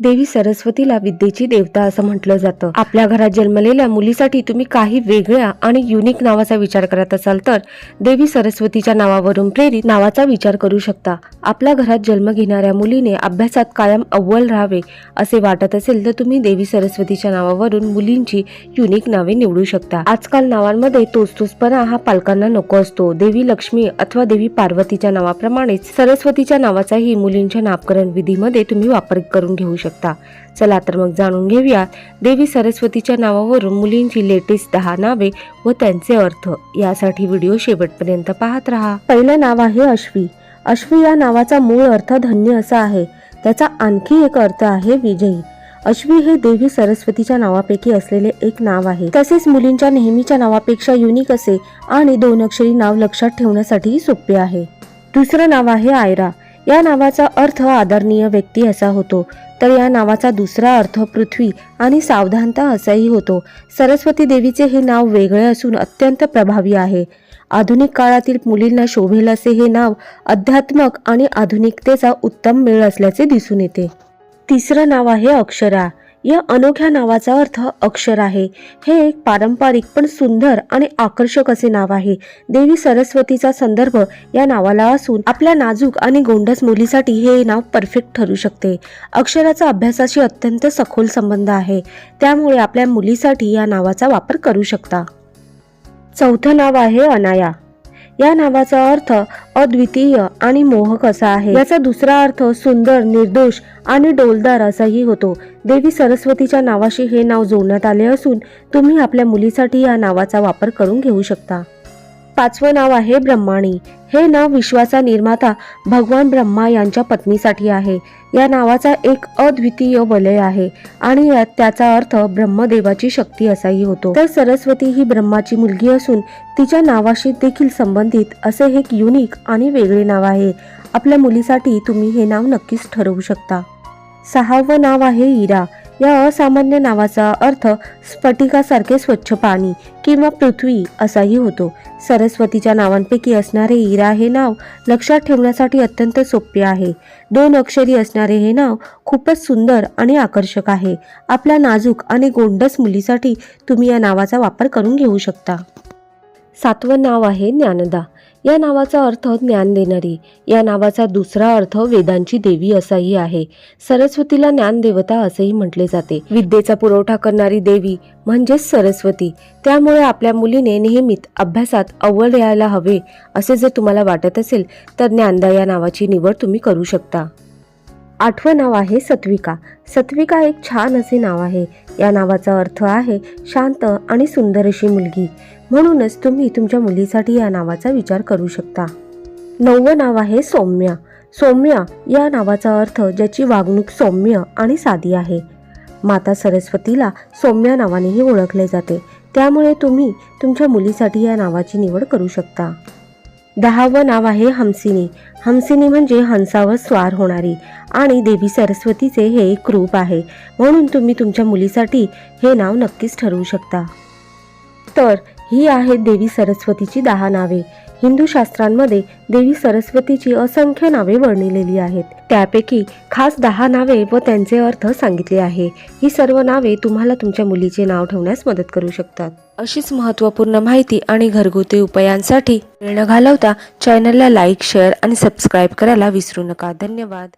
देवी सरस्वतीला विद्येची देवता असं म्हटलं जातं. आपल्या घरात जन्मलेल्या मुलीसाठी तुम्ही काही वेगळ्या आणि युनिक नावाचा विचार करत असाल तर देवी सरस्वतीच्या नावावरून प्रेरित नावाचा विचार करू शकता. आपल्या घरात जन्म घेणाऱ्या मुलीने अभ्यासात कायम अव्वल राहावे असे वाटत असेल तर तुम्ही देवी सरस्वतीच्या नावावरून मुलींची युनिक नावे निवडू शकता. आजकाल नावांमध्ये तोच हा पालकांना नको असतो. देवी लक्ष्मी अथवा देवी पार्वतीच्या नावाप्रमाणेच सरस्वतीच्या नावाचाही मुलींच्या नामकरण विधीमध्ये तुम्ही वापर करून घेऊ शकता. चला तर मग जाणून घेऊया देवी सरस्वतीच्या नावावरून मुलींची लेटेस्ट दहा नावे व त्यांचे अर्थ. यासाठी व्हिडिओ शेवटपर्यंत पाहत राहा. पहिलं नाव आहे अश्वी. अश्वी या नावाचा मूळ अर्थ धन्य असा आहे. त्याचा आणखी एक अर्थ आहे विजयी. अश्वी हे देवी सरस्वतीच्या नावापैकी असलेले एक नाव आहे. तसेच मुलींच्या नेहमीच्या नावापेक्षा युनिक असे आणि दोन अक्षरी नाव लक्षात ठेवण्यासाठीही सोपे आहे. दुसरं नाव आहे आयरा. या नावाचा अर्थ आदरणीय व्यक्ती असा होतो. तर या नावाचा दुसरा अर्थ पृथ्वी आणि सावधानता असाही होतो. सरस्वती देवीचे हे नाव वेगळे असून अत्यंत प्रभावी आहे. आधुनिक काळातील मुलींना शोभेल असे हे नाव अध्यात्मक आणि आधुनिकतेचा उत्तम मेळ असल्याचे दिसून येते. तिसरं नाव आहे अक्षरा. या अनोख्या नावाचा अर्थ अक्षर आहे. हे एक पारंपरिक पण सुंदर आणि आकर्षक असे नाव आहे. देवी सरस्वतीचा संदर्भ या नावाला असून आपल्या नाजूक आणि गोंडस मुलीसाठी हे नाव परफेक्ट ठरू शकते. अक्षराचा अभ्यासाशी अत्यंत सखोल संबंध आहे. त्यामुळे आपल्या मुलीसाठी या नावाचा वापर करू शकता. चौथं नाव आहे अनाया. या नावाचा अर्थ अद्वितीय आणि मोहक असा आहे. याचा दुसरा अर्थ सुंदर निर्दोष आणि डोलदार असाही होतो. देवी सरस्वतीच्या नावाशी हे नाव जोडण्यात आले असून तुम्ही आपल्या मुलीसाठी या नावाचा वापर करून घेऊ शकता. पाचवं नाव आहे ब्रह्माणी. हे नाव विश्वाचा निर्माता भगवान ब्रह्मा यांच्या पत्नीसाठी आहे. या नावाचा एक अद्वितीय वलय आहे आणि यात त्याचा अर्थ ब्रह्मदेवाची शक्ती असाही होतो. तर सरस्वती ही ब्रह्माची मुलगी असून तिच्या नावाशी देखील संबंधित असे एक युनिक आणि वेगळे नाव आहे. आपल्या मुलीसाठी तुम्ही हे नाव नक्कीच ठरवू शकता. सहावं नाव आहे इरा या असामान्य नावाचा अर्थ स्फटिकासारखे स्वच्छ पाणी किंवा पृथ्वी असाही होतो. सरस्वतीच्या नावांपैकी असणारे इरा हे नाव लक्षात ठेवण्यासाठी अत्यंत सोपे आहे. दोन अक्षरी असणारे हे नाव खूपच सुंदर आणि आकर्षक आहे. आपल्या नाजूक आणि गोंडस मुलीसाठी तुम्ही या नावाचा वापर करून घेऊ शकता. सातवं नाव आहे ज्ञानदा. या नावाचा अर्थ ज्ञान देणारी या नावाचा दुसरा अर्थ वेदांची देवी असाही आहे. सरस्वतीला ज्ञान देवता असेही म्हटले जाते. विद्येचा पुरवठा करणारी देवी म्हणजेच सरस्वती. त्यामुळे आपल्या मुलीने नेहमीत अभ्यासात अव्वल यायला हवे असे जर तुम्हाला वाटत असेल तर ज्ञानदा या नावाची निवड तुम्ही करू शकता. आठवं नाव आहे सत्विका. सत्विका एक छान असे नाव आहे. या नावाचा अर्थ आहे शांत आणि सुंदर अशी मुलगी. म्हणूनच तुम्ही तुमच्या मुलीसाठी या नावाचा विचार करू शकता. नववं नाव आहे सौम्या. सौम्या या नावाचा अर्थ ज्याची वागणूक सौम्य आणि साधी आहे. माता सरस्वतीला सौम्या नावानेही ओळखले जाते. त्यामुळे तुम्ही तुमच्या मुलीसाठी या नावाची निवड करू शकता. दहावं नाव आहे हमसिनी हमसिनी म्हणजे हंसावर स्वार होणारी आणि देवी सरस्वतीचे हे एक रूप आहे. म्हणून तुम्ही तुमच्या मुलीसाठी हे नाव नक्कीच ठरवू शकता. तर ही आहेत देवी सरस्वतीची दहा नावे. हिंदू शास्त्रांमध्ये देवी सरस्वतीची असंख्य नावे वर्णिलेली आहेत. त्यापैकी खास दहा नावे व त्यांचे अर्थ सांगितले आहे. ही सर्व नावे तुम्हाला तुमच्या मुलीचे नाव ठेवण्यास मदत करू शकतात. अशीच महत्त्वपूर्ण माहिती आणि घरगुती उपायांसाठी वेळ न घालवता चॅनलला लाईक शेअर आणि सबस्क्राईब करायला विसरू नका. धन्यवाद.